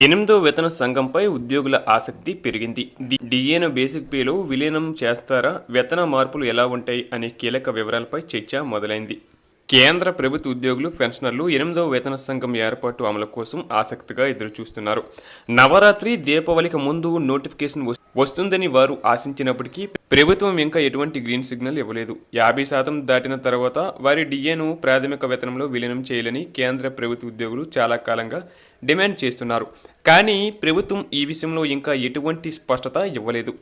ఎనిమిదో వేతన సంఘంపై ఉద్యోగుల ఆసక్తి పెరిగింది. డిఏను బేసిక్ పేలో విలీనం చేస్తారా? వేతన మార్పులు ఎలా ఉంటాయి? అనే కీలక వివరాలపై చర్చ మొదలైంది. కేంద్ర ప్రభుత్వ ఉద్యోగులు పెన్షనర్లు ఎనిమిదో వేతన సంఘం ఏర్పాటు అమలు కోసం ఆసక్తిగా ఎదురుచూస్తున్నారు. నవరాత్రి దీపావళికి ముందు నోటిఫికేషన్ వస్తుందని వారు ఆశించినప్పటికీ ప్రభుత్వం ఇంకా ఎటువంటి గ్రీన్ సిగ్నల్ ఇవ్వలేదు. యాభై శాతం దాటిన తర్వాత వారి డిఏను ప్రాథమిక వేతనంలో విలీనం చేయాలని కేంద్ర ప్రభుత్వ ఉద్యోగులు చాలా కాలంగా డిమాండ్ చేస్తున్నారు. కానీ ప్రభుత్వం ఈ విషయంలో ఇంకా ఎటువంటి స్పష్టత ఇవ్వలేదు.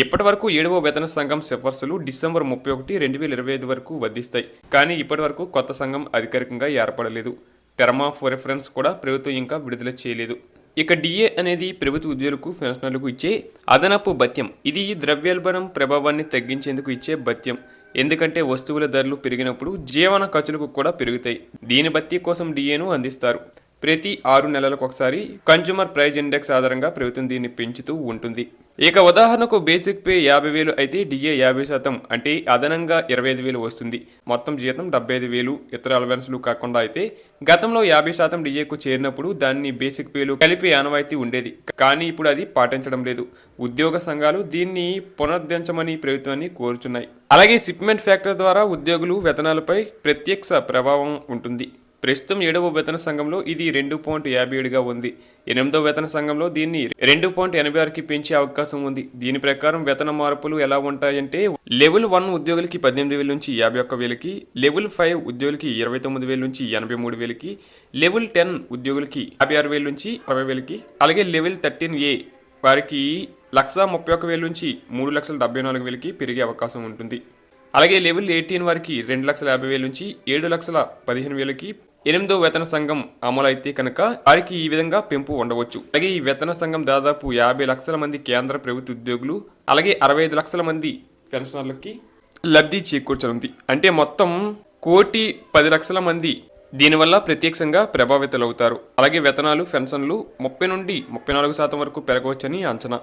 ఇప్పటి వరకు ఏడవ వేతన సంఘం సిఫార్సులు డిసెంబర్ ముప్పై ఒకటి రెండు వేల ఇరవై ఐదు వరకు వర్ధిస్తాయి కానీ ఇప్పటి వరకు కొత్త సంఘం అధికారికంగా ఏర్పడలేదు. టర్మ్ ఆఫ్ రెఫరెన్స్ కూడా ప్రభుత్వం ఇంకా విడుదల చేయలేదు. ఇక డిఏ అనేది ప్రభుత్వ ఉద్యోగులకు పెన్షనర్లకు ఇచ్చే అదనపు భత్యం. ఇది ద్రవ్యోల్బణం ప్రభావాన్ని తగ్గించేందుకు ఇచ్చే భత్యం. ఎందుకంటే వస్తువుల ధరలు పెరిగినప్పుడు జీవన ఖర్చులకు కూడా పెరుగుతాయి. దీని భత్యం కోసం డిఏను అందిస్తారు. ప్రతి ఆరు నెలలకు ఒకసారి కన్జ్యూమర్ ప్రైజ్ ఇండెక్స్ ఆధారంగా ప్రభుత్వం దీన్ని పెంచుతూ ఉంటుంది. ఇక ఉదాహరణకు బేసిక్ పే యాభై వేలు అయితే డిఏ యాభై శాతం అంటే అదనంగా ఇరవై ఐదు వేలు వస్తుంది. మొత్తం జీతం డెబ్బై ఐదు వేలు. ఇతర అలవెన్స్లు కాకుండా అయితే గతంలో యాభై శాతం డిఏకు చేరినప్పుడు దాన్ని బేసిక్ పేలు కలిపి ఆనవాయితీ ఉండేది. కానీ ఇప్పుడు అది పాటించడం లేదు. ఉద్యోగ సంఘాలు దీన్ని పునరుద్ధరించమని ప్రభుత్వాన్ని కోరుచున్నాయి. అలాగే షిప్మెంట్ ఫ్యాక్టర్ ద్వారా ఉద్యోగులు వేతనాలపై ప్రత్యక్ష ప్రభావం ఉంటుంది. ప్రస్తుతం ఏడవ వేతన సంఘంలో ఇది రెండు పాయింట్ యాభై ఏడుగా ఉంది. ఎనిమిదవ వేతన సంఘంలో దీన్ని రెండు పాయింట్ ఎనభై ఆరుకి పెంచే అవకాశం ఉంది. దీని ప్రకారం వేతన మార్పులు ఎలా ఉంటాయంటే లెవెల్ వన్ ఉద్యోగులకి పద్దెనిమిది వేల నుంచి యాభై ఒక్క వేలకి లెవెల్ ఫైవ్ ఉద్యోగులకి ఇరవై తొమ్మిది వేల నుంచి ఎనభై మూడు వేలకి లెవెల్ టెన్ ఉద్యోగులకి యాభై ఆరు వేల నుంచి అరవై వేలకి అలాగే లెవెల్ థర్టీన్ ఏ వారికి లక్ష ముప్పై ఒక్క వేల నుంచి మూడు లక్షల డెబ్బై నాలుగు వేలకి పెరిగే అవకాశం ఉంటుంది. అలాగే లెవెల్ ఎయిటీన్ వారికి రెండు లక్షల యాభై వేల నుంచి ఏడు లక్షల పదిహేను వేలకి ఎనిమిదో వేతన సంఘం అమలు అయితే కనుక వారికి ఈ విధంగా పెంపు ఉండవచ్చు. అలాగే ఈ వేతన సంఘం దాదాపు యాభై లక్షల మంది కేంద్ర ప్రభుత్వ ఉద్యోగులు అలాగే అరవై ఐదు లక్షల మంది పెన్షనర్లకి లబ్ధి చేకూర్చనుంది. అంటే మొత్తం కోటి పది లక్షల మంది దీనివల్ల ప్రత్యక్షంగా ప్రభావితులవుతారు. అలాగే వేతనాలు పెన్షన్లు ముప్పై నుండి ముప్పై నాలుగు శాతం వరకు పెరగవచ్చని అంచనా.